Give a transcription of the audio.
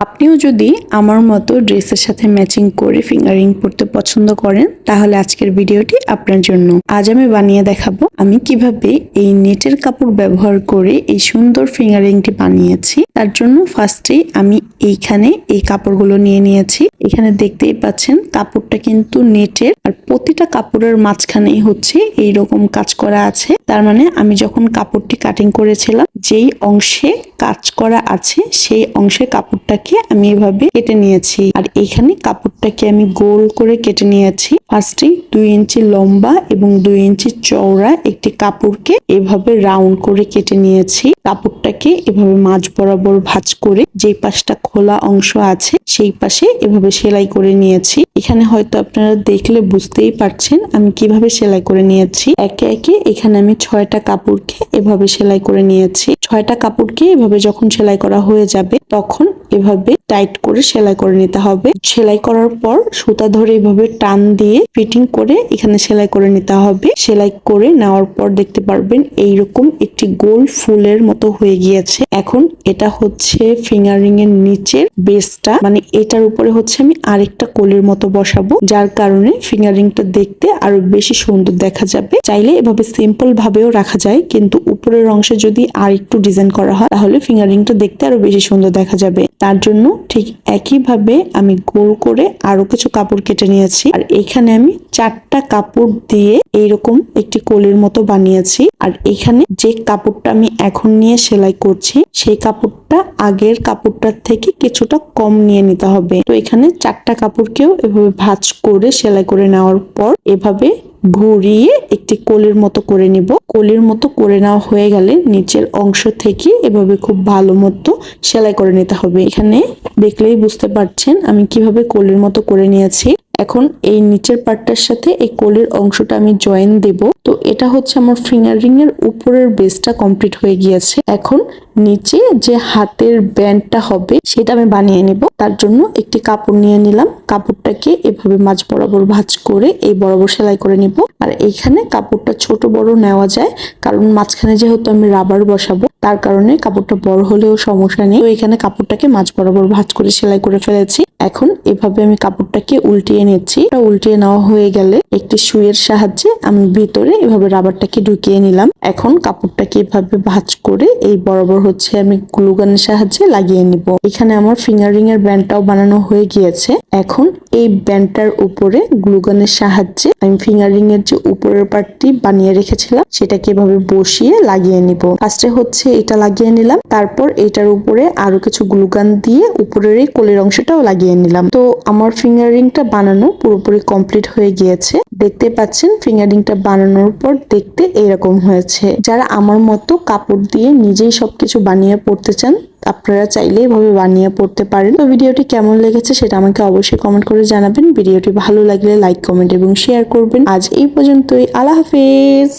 আপনিও যদি আমার মতো ড্রেসের সাথে ম্যাচিং করে ফিঙ্গারিং পরতে পছন্দ করেন, তাহলে আজকের ভিডিওটি আপনার জন্য। আজ আমি বানিয়ে দেখাবো আমি কীভাবে এই নেটের কাপড় ব্যবহার করে এই সুন্দর ফিঙ্গারিংটি বানিয়েছি। তার জন্য ফার্স্টে আমি এইখানে এই কাপড়গুলো নিয়ে নিয়েছি। এখানে দেখতেই পাচ্ছেন, কাপড়টা কিন্তু নেটের আর প্রতিটা কাপড়ের মাঝখানেই হচ্ছে এই রকম কাজ করা আছে। তার মানে আমি যখন কাপড়টি কাটিং করেছিলাম যেই অংশে কাজ করা আছে, সেই অংশে কাপড়টাকে আমি এভাবে কেটে নিয়েছি। আর এখানে কাপড়টাকে আমি গোল করে কেটে নিয়েছি। ফার্স্টে দুই ইঞ্চি লম্বা এবং দুই ইঞ্চি চওড়া একটি কাপড়কে এভাবে রাউন্ড করে কেটে নিয়েছি। কাপড়টাকে এভাবে মাঝ বরাবর ভাঁজ করে যেই পাশটা খোলা অংশ আছে, সেই পাশে এভাবে সেলাই করে নিয়েছি। এখানে হয়তো আপনারা দেখলে বুঝতেই পারছেন আমি কীভাবে সেলাই করে নিয়েছি। একে একে এখানে আমি ছয়টা কাপড়কে এভাবে সেলাই করে নিয়েছি। ছয়টা কাপড়কে এভাবে যখন সেলাই করা হয়ে যাবে তখন এভাবে টাইট করে সেলাই করে নিতে হবে। সেলাই করার পর সুতা ধরে এভাবে টান দিয়ে ফিটিং করে এখানে সেলাই করে নিতে হবে। সেলাই করে নেওয়ার পর দেখতে পারবেন এইরকম একটি গোল ফুলের মতো হয়ে গিয়েছে। এখন এটা হচ্ছে ফিঙ্গারিং এর নিচের বেসটা। মানে এটার উপরে হচ্ছে আমি আরেকটা কোলের মতো বসাবো, যার কারণে ফিঙ্গারিংটা দেখতে আরও বেশি সুন্দর দেখা যাবে। চাইলে এভাবে সিম্পল ভাবেও রাখা যায়, কিন্তু উপরের অংশে যদি আর একটু ডিজাইন করা হয়, তাহলে ফিঙ্গারিংটা দেখতে আরও বেশি সুন্দর দেখা যাবে। তার জন্য ঠিক একইভাবে আমি গোল করে আরও কিছু কাপড় কেটে নিয়েছি। আর এখানে আমি চারটা কাপড় দিয়ে এইরকম একটি কোলের মতো বানিয়েছি। আর এখানে যে কাপড়টা আমি এখন নিয়ে সেলাই করছি, সেই কাপড়টা আগের কাপড়টার থেকে কিছুটা কম নিয়ে নিতে হবে। তো এখানে চারটা কাপড়কেও এভাবে ভাঁজ করে সেলাই করে নেওয়ার পর এভাবে ঘুরিয়ে একটি কোলের মতো করে নিব। কোলের মতো করে নেওয়া হয়ে গেলে নিচের অংশ থেকে এভাবে খুব ভালো মতো সেলাই করে নিতে হবে। এখানে দেখলেই বুঝতে পারছেন আমি কীভাবে কোলের মতো করে নিয়েছি। এখন এই নিচের পার্টটার সাথে এই কোলের অংশটা আমি জয়েন দেব। তো এটা হচ্ছে আমার ফিঙ্গারিং এর উপরের বেসটা কমপ্লিট হয়ে গিয়েছে। এখন নিচে যে হাতের ব্যান্ডটা হবে, সেটা আমি বানিয়ে নিব। তার জন্য একটি কাপড় নিয়ে নিলাম। কাপড়টাকে এভাবে মাঝ বরাবর ভাঁজ করে এই বরাবর সেলাই করে নিব। আর এইখানে কাপড়টা ছোট বড় নেওয়া যায়, কারণ মাঝখানে যেহেতু আমি রাবার বসাবো, তার কারণে কাপড়টা বড় হলেও সমস্যা নেই। তো এখানে কাপড়টাকে মাঝ বরাবর ভাঁজ করে সেলাই করে ফেলেছি। এখন এভাবে আমি কাপড়টাকে উল্টিয়ে নিচ্ছি। এটা উল্টিয়ে নেওয়া হয়ে গেলে একটি সুইয়ের সাহায্যে আমি ভিতরে এভাবে রাবারটাকে ঢুকিয়ে নিলাম। এখন কাপড়টাকে এভাবে ভাঁজ করে এই বরাবর হচ্ছে আমি গ্লুগানের সাহায্যে লাগিয়ে নিব। এখানে আমার ফিঙ্গারিং এর ব্যান্ডটাও বানানো হয়ে গিয়েছে। এখন এই ব্যান্ডটার উপরে গ্লুগানের সাহায্যে আমি ফিঙ্গারিং এর যে উপরের পার্টটি বানিয়ে রেখেছিলাম, সেটাকে এভাবে বসিয়ে লাগিয়ে নিব। ফার্স্টে হচ্ছে এটা লাগিয়ে নিলাম, তারপর এটার উপরে আরও কিছু গ্লুগান দিয়ে উপরের এই কোলের অংশটাও লাগিয়ে নিলাম। তো আমার ফিঙ্গারিংটা বানানো পুরোপুরি কমপ্লিট হয়ে গিয়েছে। দেখতে পাচ্ছেন, ফিঙ্গারিংটা বানানোর পর দেখতে এরকম হয়েছে। যারা আমার মতো কাপড় দিয়ে নিজেই সবকিছু বানিয়ে পড়তে চান, আপনারা চাইলে এভাবে বানিয়ে পড়তে পারেন। তো ভিডিওটি কেমন লেগেছে সেটা আমাকে অবশ্যই কমেন্ট করে জানাবেন। ভিডিওটি ভালো লাগলে লাইক কমেন্ট এবং শেয়ার করবেন। আজ এই পর্যন্তই। আল্লাহ হাফেজ!